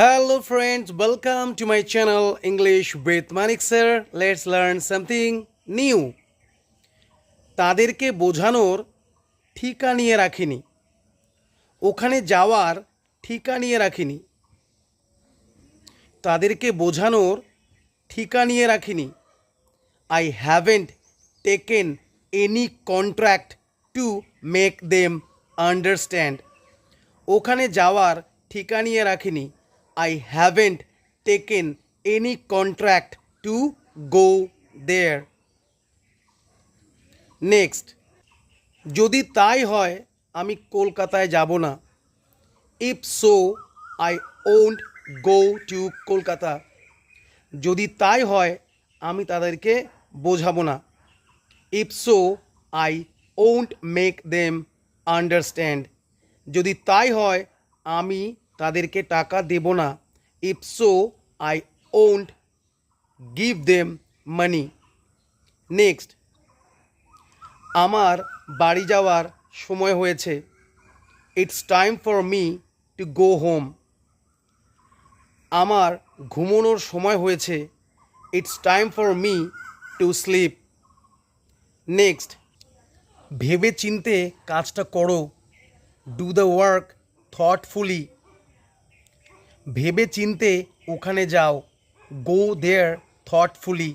Hello friends, welcome to my channel English with Manik sir. Let's learn something new. তাদেরকে বোঝানোর ঠিকা নিয়ে রাখিনি। ওখানে যাওয়ার ঠিকা নিয়ে রাখিনি। তাদেরকে বোঝানোর ঠিকা নিয়ে রাখিনি। I haven't taken any contract to make them understand ওখানে যাওয়ার ঠিকা নিয়ে রাখিনি। I haven't taken any contract to go there next যদি তাই হয়, আমি কলকাতায় যাব না। If so I won't go to Kolkata. যদি তাই হয়, আমি তাদেরকে বোঝাবো না। If so I won't make them understand যদি তাই হয়, আমি তাদেরকে টাকা দেব না। If so I won't give them money next আমার বাড়ি যাওয়ার সময় হয়েছে। It's time for me to go home আমার ঘুমোনোর সময় হয়েছে। It's time for me to sleep next ভেবে চিনতে কাজটা করো। ডু দ্য ওয়ার্ক থটফুলি ভেবে চিনতে ওখানে যাও। গো দেয়ার থটফুলি